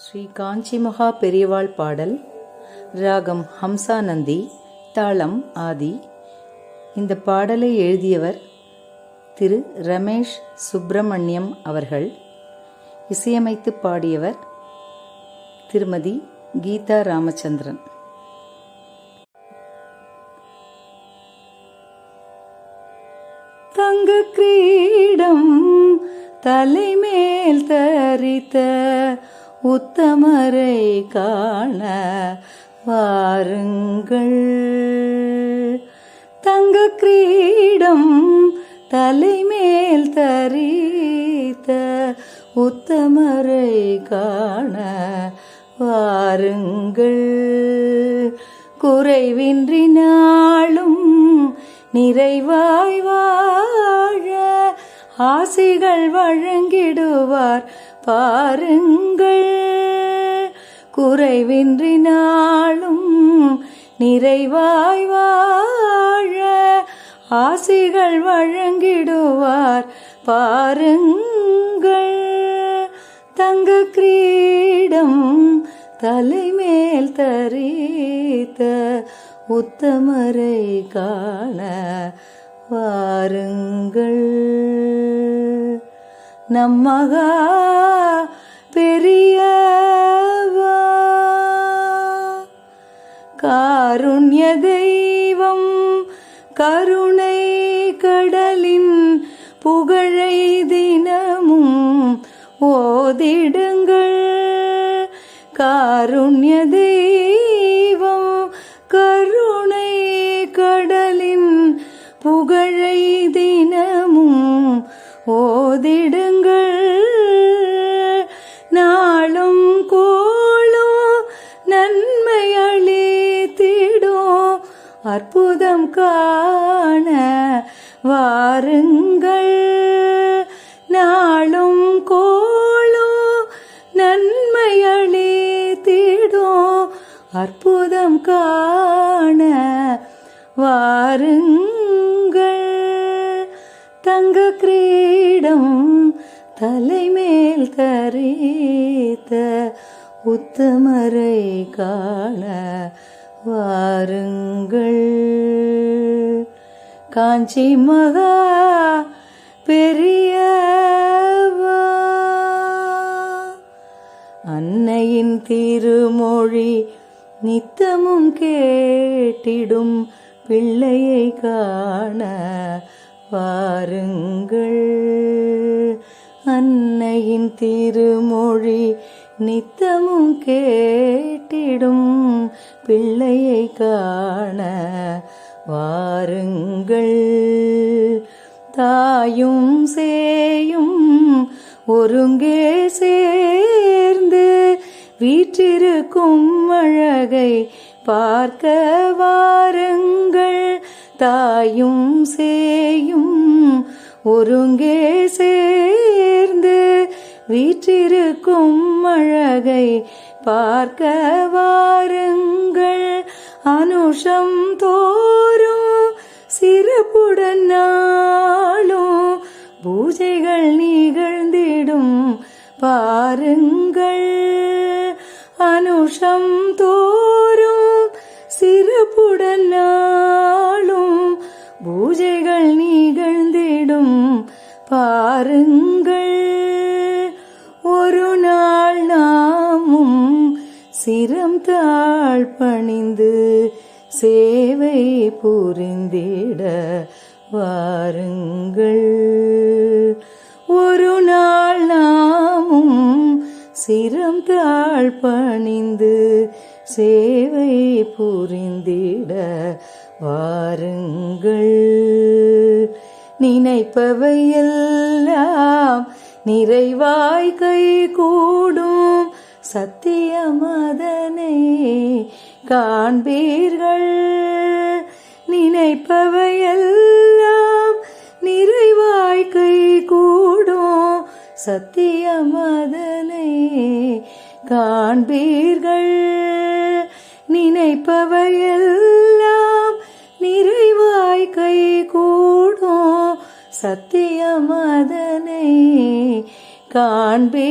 ஸ்ரீ காஞ்சி மகா பெரியவாள் பாடல் ராகம் ஹம்சானந்தி தாளம் ஆதி. இந்த பாடலை எழுதியவர் திரு ரமேஷ் சுப்பிரமணியம் அவர்கள். இசையமைத்து பாடியவர் திருமதி கீதா ராமச்சந்திரன். தங்க கிரீடம் தலைமேல் தரித்த உத்தமரை காண வாருங்கள். தங்க கிரீடம் தலைமேல் தரித்த உத்தமரை காண வாருங்கள். குறைவின்றி நாளும் நிறைவாய் வாழ ஆசைகள் வழங்கிடுவார் பாருங்கள். குறைவின்றி நாளும் நிறைவாய் வாழ ஆசிகள் வழங்கிடுவார். பாருங்கள். தங்க கிரீடம் தலைமேல் தரித்த உத்தமரை காண வாருங்கள். நம்மகா பெரியவா. காருண்ய தெய்வம் கருணை கடலின் புகழை தினமும் ஓதிடுங்கள். காருண்ய தெய்வம் கருணை கடலின் புகழை தினமும் ஓதிடு நாளும் கோளும் நன்மை அளித்திடும். அற்புதம் காண வாருங்கள். நாளும் கோளும் நன்மை அளித்திடும். அற்புதம் காண வாருங்கள். தங்க கிரீடம் மேல் தரித்த உத்தமரை காண வாருங்கள். காஞ்சி மகா பெரிய அன்னையின் திருமொழி நித்தமும் கேட்டிடும் பிள்ளையை காண வாருங்கள். அன்னையின் திருமொழி நித்தமும் கேட்டிடும். பிள்ளையை காண வாருங்கள். தாயும் சேயும் ஒருங்கே சேர்ந்து வீற்றிருக்கும் அழகை பார்க்க வாருங்கள். தாயும் சேயும் ஒருங்கே சேர்ந்து வீற்றிருக்கும் அழகை பார்க்க வாருங்கள். அனுஷம் தோறும் சிறப்புடன் நாளும் பூஜைகள் நிகழ்ந்திடும் பாருங்கள். அனுஷம் தோறும் சிறப்புடன் நாளும் பூஜைகள் நீ பாருங்கள். ஒரு நாள் நாமும் சிரம் தாழ் பணிந்து சேவை புரிந்திட வாருங்கள். ஒரு நாள் நாமும் சிரம் தாழ் பணிந்து சேவை புரிந்திட வாருங்கள். நினைப்பவை எல்லாம் நிறைவாய் கை கூடும் சத்தியமதனே. காண்பீர்கள் நினைப்பவையெல்லாம் நிறைவாய் கை கூடும் சத்தியமதனே. காண்பீர்கள் நினைப்பவையெல்லாம் சத்தியமதனை காண்பீர்கள்.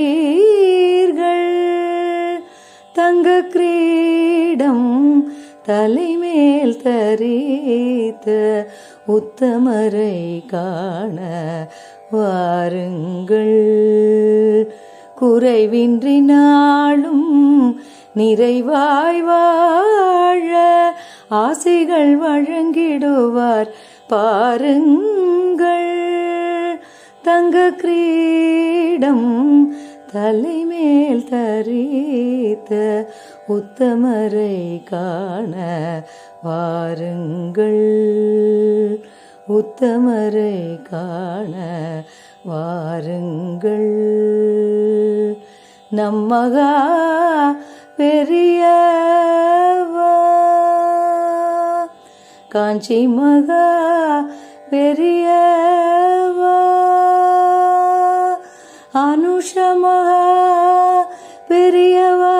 தங்க கிரீடம் தலைமேல் தரித்த உத்தமரை காண வாருங்கள். குறைவின்றி நாளும் நிறைவாய் வாழ ஆசைகள் வழங்கிடுவார். பாருங்கள். தங்க கிரீடம் தலைமேல் தரித்த உத்தமரை காண வாருங்கள். உத்தமரை காண வாருங்கள். நம்மகா பெரியவா காஞ்சி மகா பெரியவா அனுஷ மகா பெரியவா.